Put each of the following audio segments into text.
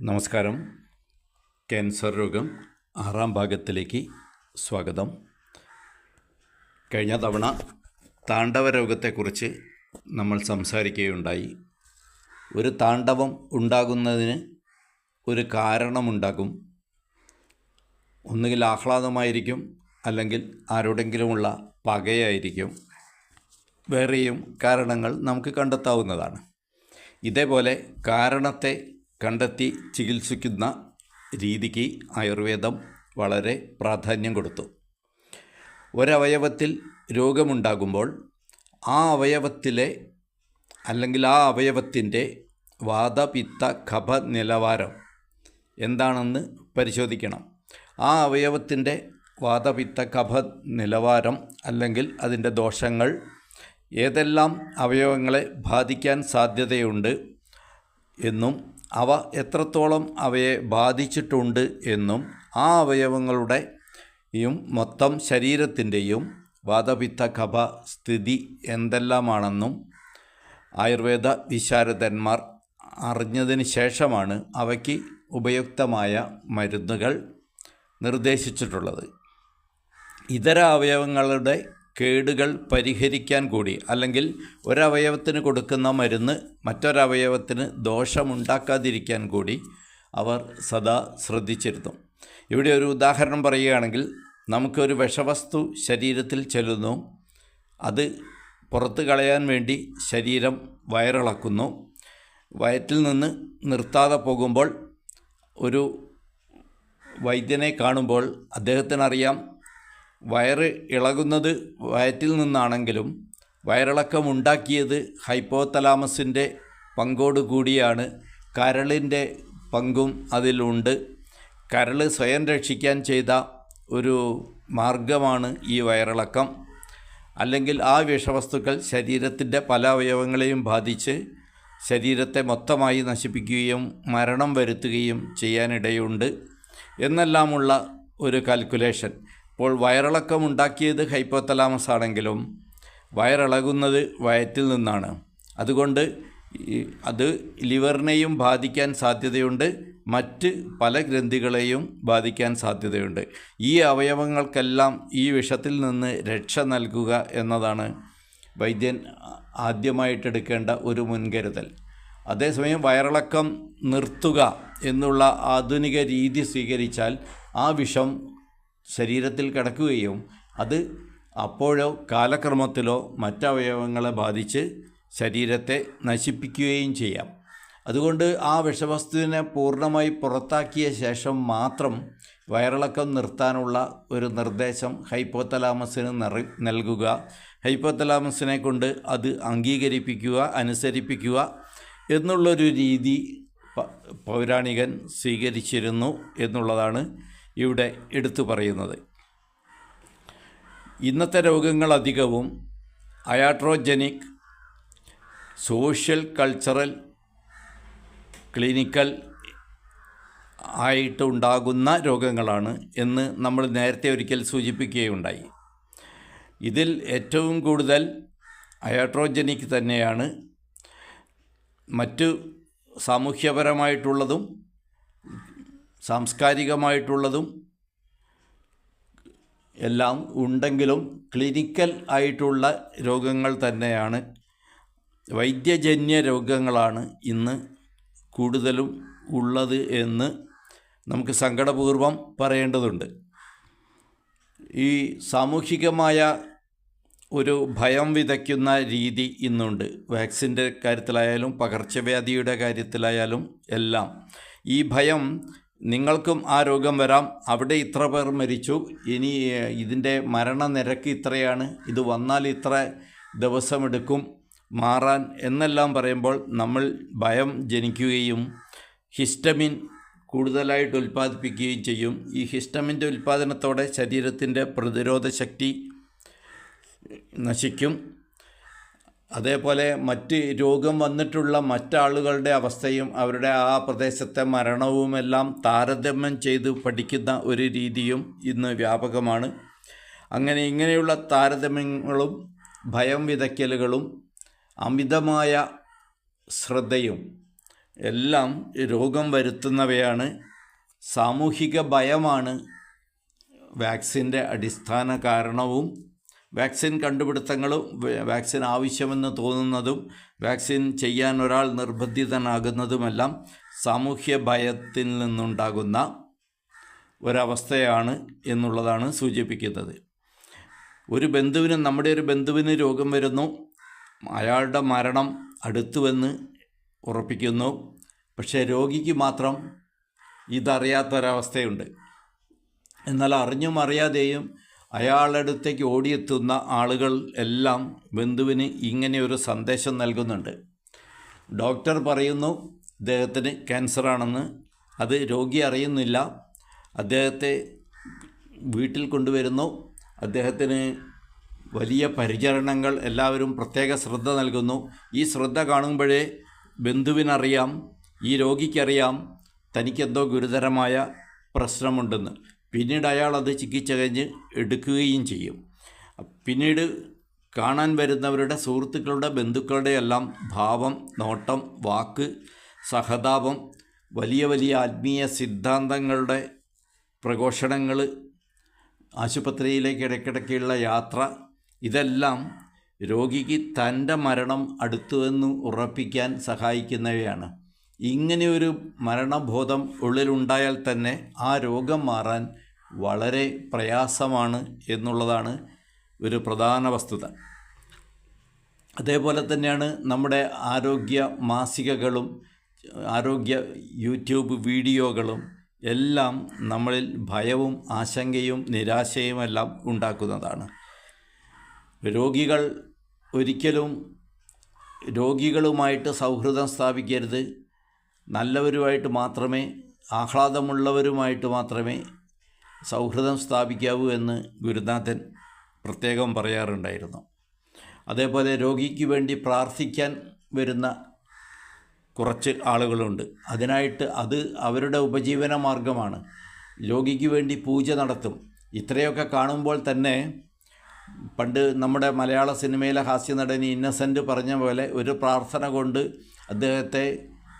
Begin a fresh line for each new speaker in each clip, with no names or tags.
നമസ്കാരം. ക്യാൻസർ രോഗം ആറാം ഭാഗത്തിലേക്ക് സ്വാഗതം. കഴിഞ്ഞ തവണ താണ്ഡവ രോഗത്തെക്കുറിച്ച് നമ്മൾ സംസാരിക്കുകയുണ്ടായി. ഒരു താണ്ഡവം ഉണ്ടാകുന്നതിന് ഒരു കാരണമുണ്ടാകും. ഒന്നുകിൽ ആഹ്ലാദമായിരിക്കും അല്ലെങ്കിൽ ആരോടെങ്കിലുമുള്ള പകയായിരിക്കും. വേറെയും കാരണങ്ങൾ നമുക്ക് കണ്ടെത്താവുന്നതാണ്. ഇതേപോലെ കാരണത്തെ കണ്ടെത്തി ചികിത്സിക്കുന്ന രീതിക്ക് ആയുർവേദം വളരെ പ്രാധാന്യം കൊടുത്തു. ഒരവയവത്തിൽ രോഗമുണ്ടാകുമ്പോൾ ആ അവയവത്തിലെ അല്ലെങ്കിൽ ആ അവയവത്തിന്റെ വാദപിത്ത കഫ നിലവാരം എന്താണെന്ന് പരിശോധിക്കണം. ആ അവയവത്തിന്റെ വാദപിത്ത കഫ നിലവാരം അല്ലെങ്കിൽ അതിന്റെ ദോഷങ്ങൾ ഏതെല്ലാം അവയവങ്ങളെ ബാധിക്കാൻ സാധ്യതയുണ്ട് എന്നും അവ എത്രത്തോളം അവയെ ബാധിച്ചിട്ടുണ്ട് എന്നും ആ അവയവങ്ങളുടെയും മൊത്തം ശരീരത്തിന്റെയും വാതപിത്ത കഫ സ്ഥിതി എന്തെല്ലാമാണെന്നും ആയുർവേദ വിശാരദന്മാർ അറിഞ്ഞതിന് ശേഷമാണ് അവയ്ക്ക് ഉപയുക്തമായ മരുന്നുകൾ നിർദ്ദേശിച്ചിട്ടുള്ളത്. ഇതര അവയവങ്ങളുടെ കേടുകൾ പരിഹരിക്കാൻ കൂടി അല്ലെങ്കിൽ ഒരവയവത്തിന് കൊടുക്കുന്ന മരുന്ന് മറ്റൊരവയവത്തിന് ദോഷമുണ്ടാക്കാതിരിക്കാൻ കൂടി അവർ സദാ ശ്രദ്ധിച്ചിരുന്നു. ഇവിടെ ഒരു ഉദാഹരണം പറയുകയാണെങ്കിൽ നമുക്കൊരു വിഷവസ്തു ശരീരത്തിൽ ചെല്ലുന്നു. അത് പുറത്ത് കളയാൻ വേണ്ടി ശരീരം വയറിളക്കുന്നു. വയറ്റിൽ നിന്ന് നിർത്താതെ പോകുമ്പോൾ ഒരു വൈദ്യനെ കാണുമ്പോൾ അദ്ദേഹത്തിനറിയാം വയറ് ഇളകുന്നത് വയറ്റിൽ നിന്നാണെങ്കിലും വയറിളക്കം ഉണ്ടാക്കിയത് ഹൈപ്പോതലാമസിന്റെ പങ്കോട് കൂടിയാണ്. കരളിന്റെ പങ്കും അതിലുണ്ട്. കരൾ സ്വയം രക്ഷിക്കാൻ ചെയ്ത ഒരു മാർഗമാണ് ഈ വയറിളക്കം. അല്ലെങ്കിൽ ആ വിഷവസ്തുക്കൾ ശരീരത്തിന്റെ പല അവയവങ്ങളെയും ബാധിച്ച് ശരീരത്തെ മൊത്തമായി നശിപ്പിക്കുകയും മരണം വരുത്തുകയും ചെയ്യാനിടയുണ്ട്. എന്നെല്ലാമുള്ള ഒരു കാൽക്കുലേഷൻ. ഇപ്പോൾ വയറിളക്കം ഉണ്ടാക്കിയത് ഹൈപ്പോത്തലാമസ് ആണെങ്കിലും വയറിളകുന്നത് വയറ്റിൽ നിന്നാണ്. അതുകൊണ്ട് അത് ലിവറിനെയും ബാധിക്കാൻ സാധ്യതയുണ്ട്. മറ്റ് പല ഗ്രന്ഥികളെയും ബാധിക്കാൻ സാധ്യതയുണ്ട്. ഈ അവയവങ്ങൾക്കെല്ലാം ഈ വിഷത്തിൽ നിന്ന് രക്ഷ നൽകുക എന്നതാണ് വൈദ്യൻ ആദ്യമായിട്ടെടുക്കേണ്ട ഒരു മുൻകരുതൽ. അതേസമയം വയറിളക്കം നിർത്തുക എന്നുള്ള ആധുനിക രീതി സ്വീകരിച്ചാൽ ആ വിഷം ശരീരത്തിൽ കിടക്കുകയും അത് അപ്പോഴോ കാലക്രമത്തിലോ മറ്റവയവങ്ങളെ ബാധിച്ച് ശരീരത്തെ നശിപ്പിക്കുകയും ചെയ്യാം. അതുകൊണ്ട് ആ വിഷവസ്തുവിനെ പൂർണമായി പുറത്താക്കിയ ശേഷം മാത്രം വയറിളക്കം നിർത്താനുള്ള ഒരു നിർദ്ദേശം ഹൈപ്പോത്തലാമസിന് നിറ നൽകുക. ഹൈപ്പോത്തലാമസിനെ കൊണ്ട് അത് അംഗീകരിപ്പിക്കുക അനുസരിപ്പിക്കുക എന്നുള്ളൊരു രീതി പൗരാണികൻ സ്വീകരിച്ചിരുന്നു എന്നുള്ളതാണ് ഇവിടെ എടുത്തു പറയുന്നത്. ഇന്നത്തെ രോഗങ്ങൾ അധികവും അയാട്രോജനിക് സോഷ്യൽ കൾച്ചറൽ ക്ലിനിക്കൽ ആയിട്ട് ഉണ്ടാകുന്ന രോഗങ്ങളാണ് എന്ന് നമ്മൾ നേരത്തെ ഒരിക്കൽ സൂചിപ്പിക്കുകയുണ്ടായി. ഇതിൽ ഏറ്റവും കൂടുതൽ അയാട്രോജനിക് തന്നെയാണ്. മറ്റു സാമൂഹ്യപരമായിട്ടുള്ളതും സാംസ്കാരികമായിട്ടുള്ളതും എല്ലാം ഉണ്ടെങ്കിലും ക്ലിനിക്കൽ ആയിട്ടുള്ള രോഗങ്ങൾ തന്നെയാണ്. വൈദ്യജന്യ രോഗങ്ങളാണ് ഇന്ന് കൂടുതലും ഉള്ളത് എന്ന് നമുക്ക് സങ്കടപൂർവം പറയേണ്ടതുണ്ട്. ഈ സാമൂഹികമായ ഒരു ഭയം വിതയ്ക്കുന്ന രീതി ഇന്നുണ്ട്. വാക്സിന്റെ കാര്യത്തിലായാലും പകർച്ചവ്യാധിയുടെ കാര്യത്തിലായാലും എല്ലാം ഈ ഭയം നിങ്ങൾക്കും ആ രോഗം വരാം. അവിടെ ഇത്ര പേർ മരിച്ചു. ഇനി ഇതിന്റെ മരണനിരക്ക് ഇത്രയാണ്. ഇത് വന്നാൽ ഇത്ര ദിവസമെടുക്കും മാറാൻ എന്നെല്ലാം പറയുമ്പോൾ നമ്മൾ ഭയം ജനിക്കുകയും ഹിസ്റ്റമിൻ കൂടുതലായിട്ട് ഉൽപ്പാദിപ്പിക്കുകയും ചെയ്യും. ഈ ഹിസ്റ്റമിന്റെ ഉൽപ്പാദനത്തോടെ ശരീരത്തിന്റെ പ്രതിരോധ ശക്തി നശിക്കും. അതേപോലെ മറ്റ് രോഗം വന്നിട്ടുള്ള മറ്റാളുകളുടെ അവസ്ഥയും അവരുടെ ആ പ്രദേശത്തെ മരണവുമെല്ലാം താരതമ്യം ചെയ്ത് പഠിക്കുന്ന ഒരു രീതിയും ഇന്ന് വ്യാപകമാണ്. അങ്ങനെ ഇങ്ങനെയുള്ള താരതമ്യങ്ങളും ഭയം വിതയ്ക്കലുകളും അമിതമായ ശ്രദ്ധയും എല്ലാം രോഗം വരുത്തുന്നവയാണ്. സാമൂഹിക ഭയമാണ് വാക്സിന്റെ അടിസ്ഥാന കാരണവും. വാക്സിൻ കണ്ടുപിടുത്തങ്ങളും വാക്സിൻ ആവശ്യമെന്ന് തോന്നുന്നതും വാക്സിൻ ചെയ്യാൻ ഒരാൾ നിർബന്ധിതനാകുന്നതുമെല്ലാം സാമൂഹ്യ ഭയത്തിൽ നിന്നുണ്ടാകുന്ന ഒരവസ്ഥയാണ് എന്നുള്ളതാണ് സൂചിപ്പിക്കുന്നത്. ഒരു ബന്ധുവിന് നമ്മുടെ ഒരു ബന്ധുവിന് രോഗം വരുന്നു. അയാളുടെ മരണം അടുത്തുവെന്ന് ഉറപ്പിക്കുന്നു. പക്ഷേ രോഗിക്ക് മാത്രം ഇതറിയാത്തൊരവസ്ഥയുണ്ട്. എന്നാൽ അറിഞ്ഞും അറിയാതെയും അയാളുടെ അടുത്തേക്ക് ഓടിയെത്തുന്ന ആളുകൾ എല്ലാം ബന്ധുവിന് ഇങ്ങനെ ഒരു സന്ദേശം നൽകുന്നുണ്ട്. ഡോക്ടർ പറയുന്നു ഇദ്ദേഹത്തിന് ക്യാൻസറാണെന്ന്. അത് രോഗി അറിയുന്നില്ല. അദ്ദേഹത്തെ വീട്ടിൽ കൊണ്ടുവരുന്നു. അദ്ദേഹത്തിന് വലിയ പരിചരണങ്ങൾ എല്ലാവരും പ്രത്യേക ശ്രദ്ധ നൽകുന്നു. ഈ ശ്രദ്ധ കാണുമ്പോഴേ ബന്ധുവിനറിയാം ഈ രോഗിക്കറിയാം തനിക്കെന്തോ ഗുരുതരമായ പ്രശ്നമുണ്ടെന്ന്. പിന്നീട് അയാൾ അത് ചികിത്സ കഴിഞ്ഞ് എടുക്കുകയും ചെയ്യും. പിന്നീട് കാണാൻ വരുന്നവരുടെ സുഹൃത്തുക്കളുടെ ബന്ധുക്കളുടെ എല്ലാം ഭാവം നോട്ടം വാക്ക് സഹതാപം വലിയ വലിയ ആത്മീയ സിദ്ധാന്തങ്ങളുടെ പ്രഘോഷണങ്ങൾ ആശുപത്രിയിലേക്ക് ഇടയ്ക്കിടയ്ക്കുള്ള യാത്ര ഇതെല്ലാം രോഗിക്ക് തന്റെ മരണം അടുത്തുവെന്ന് ഉറപ്പിക്കാൻ സഹായിക്കുന്നവയാണ്. ഇങ്ങനെയൊരു മരണബോധം ഉള്ളിലുണ്ടായാൽ തന്നെ ആ രോഗം മാറാൻ വളരെ പ്രയാസമാണ് എന്നുള്ളതാണ് ഒരു പ്രധാന വസ്തുത. അതേപോലെ തന്നെയാണ് നമ്മുടെ ആരോഗ്യ മാസികകളും ആരോഗ്യ യൂട്യൂബ് വീഡിയോകളും എല്ലാം നമ്മളിൽ ഭയവും ആശങ്കയും നിരാശയുമെല്ലാം ഉണ്ടാക്കുന്നതാണ്. രോഗികൾ ഒരിക്കലും രോഗികളുമായിട്ട് സൗഹൃദം സ്ഥാപിക്കരുത്. നല്ലവരുമായിട്ട് മാത്രമേ ആഹ്ലാദമുള്ളവരുമായിട്ട് മാത്രമേ സൗഹൃദം സ്ഥാപിക്കാവൂ എന്ന് ഗുരുനാഥൻ പ്രത്യേകം പറയാറുണ്ടായിരുന്നു. അതേപോലെ രോഗിക്ക് വേണ്ടി പ്രാർത്ഥിക്കാൻ വരുന്ന കുറച്ച് ആളുകളുണ്ട്. അതിനായിട്ട് അത് അവരുടെ ഉപജീവന മാർഗമാണ്. രോഗിക്ക് വേണ്ടി പൂജ നടത്തും. ഇത്രയൊക്കെ കാണുമ്പോൾ തന്നെ പണ്ട് നമ്മുടെ മലയാള സിനിമയിലെ ഹാസ്യ നടനി ഇന്നസെന്റ് പറഞ്ഞ പോലെ ഒരു പ്രാർത്ഥന കൊണ്ട് അദ്ദേഹത്തെ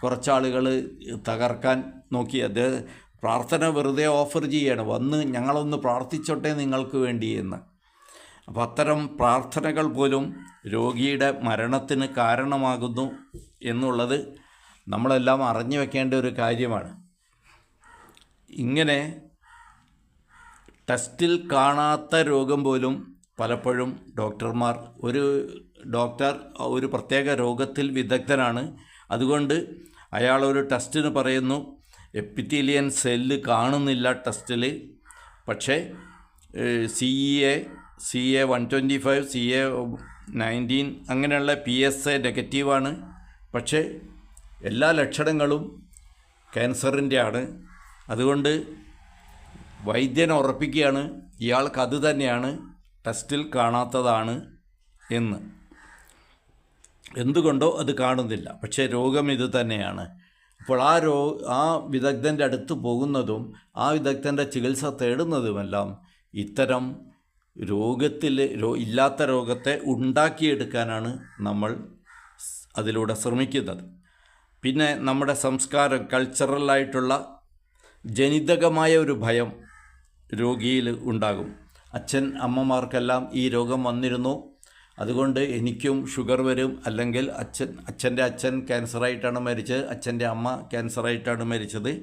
കുറച്ചാളുകൾ തകർക്കാൻ നോക്കി. അദ്ദേഹം പ്രാർത്ഥന വെറുതെ ഓഫർ ചെയ്യാണ്. വന്ന് ഞങ്ങളൊന്ന് പ്രാർത്ഥിച്ചോട്ടെ നിങ്ങൾക്ക് വേണ്ടി എന്ന്. അപ്പം അത്തരം പ്രാർത്ഥനകൾ പോലും രോഗിയുടെ മരണത്തിന് കാരണമാകുന്നു എന്നുള്ളത് നമ്മളെല്ലാം അറിഞ്ഞു വെക്കേണ്ട ഒരു കാര്യമാണ്. ഇങ്ങനെ ടെസ്റ്റിൽ കാണാത്ത രോഗം പോലും പലപ്പോഴും ഡോക്ടർമാർ ഒരു ഡോക്ടർ ഒരു പ്രത്യേക രോഗത്തിൽ വിദഗ്ധനാണ്. അതുകൊണ്ട് അയാൾ ഒരു ടെസ്റ്റിന് പറയുന്നു എപ്പിത്തീലിയൻ സെല്ല് കാണുന്നില്ല ടെസ്റ്റിൽ പക്ഷേ C A C A one twenty five C A nineteen അങ്ങനെയുള്ള പി എസ് എ നെഗറ്റീവാണ്. പക്ഷേ എല്ലാ ലക്ഷണങ്ങളും ക്യാൻസറിന്റെ ആണ് അതുകൊണ്ട് വൈദ്യൻ ഉറപ്പിക്കുകയാണ് ഇയാൾക്ക് അത് തന്നെയാണ് ടെസ്റ്റിൽ കാണാത്തതാണ് എന്ന്. എന്തുകൊണ്ടോ അത് കാണുന്നില്ല. പക്ഷേ രോഗം ഇത് തന്നെയാണ്. അപ്പോൾ ആ രോ ആ വിദഗ്ധന്റെ അടുത്ത് പോകുന്നതും ആ വിദഗ്ധന്റെ ചികിത്സ തേടുന്നതുമെല്ലാം ഇത്തരം രോഗത്തിൽ രോ ഇല്ലാത്ത രോഗത്തെ ഉണ്ടാക്കിയെടുക്കാനാണ് നമ്മൾ അതിലൂടെ ശ്രമിക്കുന്നത്. പിന്നെ നമ്മുടെ സംസ്കാരം കൾച്ചറലായിട്ടുള്ള ജനിതകമായ ഒരു ഭയം രോഗിയിൽ ഉണ്ടാകും. അച്ഛൻ അമ്മമാർക്കെല്ലാം ഈ രോഗം വന്നിരുന്നു. അതുകൊണ്ട് എനിക്കും ഷുഗർ വരും. അല്ലെങ്കിൽ അച്ഛൻ അച്ഛന്റെ അച്ഛൻ ക്യാൻസറായിട്ടാണ് മരിച്ചത്. അച്ഛന്റെ അമ്മ ക്യാൻസറായിട്ടാണ് മരിച്ചത്.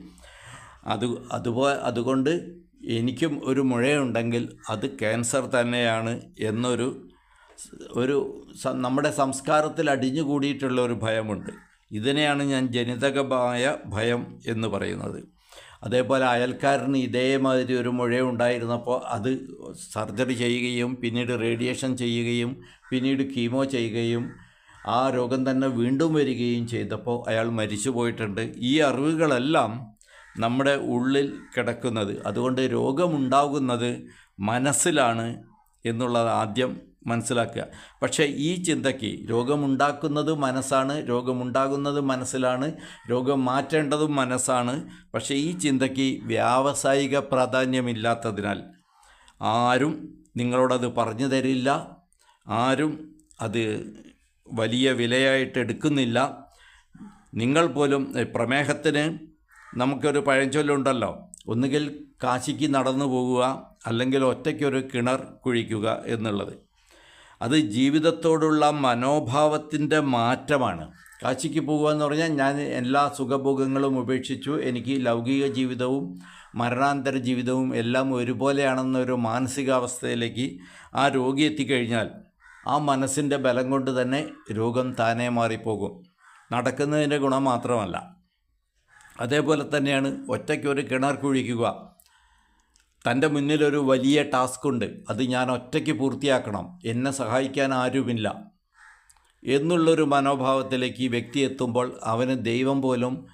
അത് അതുപോലെ അതുകൊണ്ട് എനിക്കും ഒരു മുഴയുണ്ടെങ്കിൽ അത് ക്യാൻസർ തന്നെയാണ് എന്നൊരു ഒരു നമ്മുടെ സംസ്കാരത്തിൽ അടിഞ്ഞുകൂടിയിട്ടുള്ള ഒരു ഭയമുണ്ട്. ഇതിനെയാണ് ഞാൻ ജനിതകമായ ഭയം എന്ന് പറയുന്നത്. അതേപോലെ അയൽക്കാരന് ഇതേമാതിരി ഒരു മുഴ ഉണ്ടായിരുന്നപ്പോൾ അത് സർജറി ചെയ്യുകയും പിന്നീട് റേഡിയേഷൻ ചെയ്യുകയും പിന്നീട് കീമോ ചെയ്യുകയും ആ രോഗം തന്നെ വീണ്ടും വരികയും ചെയ്തപ്പോൾ അയാൾ മരിച്ചു പോയിട്ടുണ്ട്. ഈ അറിവുകളെല്ലാം നമ്മുടെ ഉള്ളിൽ കിടക്കുന്നത് അതുകൊണ്ട് രോഗമുണ്ടാകുന്നത് മനസ്സിലാണ് എന്നുള്ളത് ആദ്യം മനസ്സിലാക്കുക. പക്ഷേ ഈ ചിന്തയ്ക്ക് രോഗമുണ്ടാക്കുന്നത് മനസ്സാണ് രോഗമുണ്ടാകുന്നത് മനസ്സിലാണ് രോഗം മാറ്റേണ്ടതും മനസ്സാണ്. പക്ഷേ ഈ ചിന്തയ്ക്ക് വ്യാവസായിക പ്രാധാന്യമില്ലാത്തതിനാൽ ആരും നിങ്ങളോടത് പറഞ്ഞു തരില്ല ആരും അത് വലിയ വിലയായിട്ട് എടുക്കുന്നില്ല. നിങ്ങൾ പോലും പ്രമേഹത്തിന് നമുക്കൊരു പഴഞ്ചൊല്ലുണ്ടല്ലോ ഒന്നുകിൽ കാശിക്ക് നടന്നു പോകുക അല്ലെങ്കിൽ ഒറ്റയ്ക്കൊരു കിണർ കുഴിക്കുക എന്നുള്ളത്. അത് ജീവിതത്തോടുള്ള മനോഭാവത്തിന്റെ മാറ്റമാണ്. കാശിക്ക് പോകുക എന്ന് പറഞ്ഞാൽ ഞാൻ എല്ലാ സുഖഭോഗങ്ങളും ഉപേക്ഷിച്ചു. എനിക്ക് ലൗകിക ജീവിതവും മരണാന്തര ജീവിതവും എല്ലാം ഒരുപോലെയാണെന്നൊരു മാനസികാവസ്ഥയിലേക്ക് ആ രോഗി എത്തിക്കഴിഞ്ഞാൽ ആ മനസ്സിന്റെ ബലം കൊണ്ട് തന്നെ രോഗം താനേ മാറിപ്പോകും. നടക്കുന്നതിന്റെ ഗുണം മാത്രമല്ല. അതേപോലെ തന്നെയാണ് ഒറ്റയ്ക്ക് ഒരു കിണർ കുഴിക്കുക. തന്റെ മുന്നിലൊരു വലിയ ടാസ്ക് ഉണ്ട് അത് ഞാൻ ഒറ്റയ്ക്ക് പൂർത്തിയാക്കണം. എന്നെ സഹായിക്കാൻ ആരുമില്ല. എന്നുള്ളൊരു മനോഭാവത്തിലേക്ക് ഈ വ്യക്തി എത്തുമ്പോൾ അവന് ദൈവം പോലും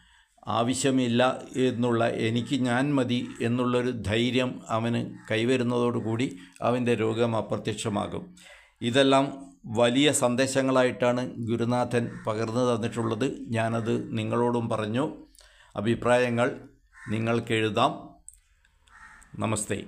ആവശ്യമില്ല എന്നുള്ള എനിക്ക് ഞാൻ മതി എന്നുള്ളൊരു ധൈര്യം അവന് കൈവരുന്നതോടുകൂടി അവന്റെ രോഗം അപ്രത്യക്ഷമാകും. ഇതെല്ലാം വലിയ സന്ദേശങ്ങളായിട്ടാണ് ഗുരുനാഥൻ പകർന്നു തന്നിട്ടുള്ളത്. ഞാനത് നിങ്ങളോടും പറഞ്ഞു. അഭിപ്രായങ്ങൾ നിങ്ങൾക്ക് నమస్తే.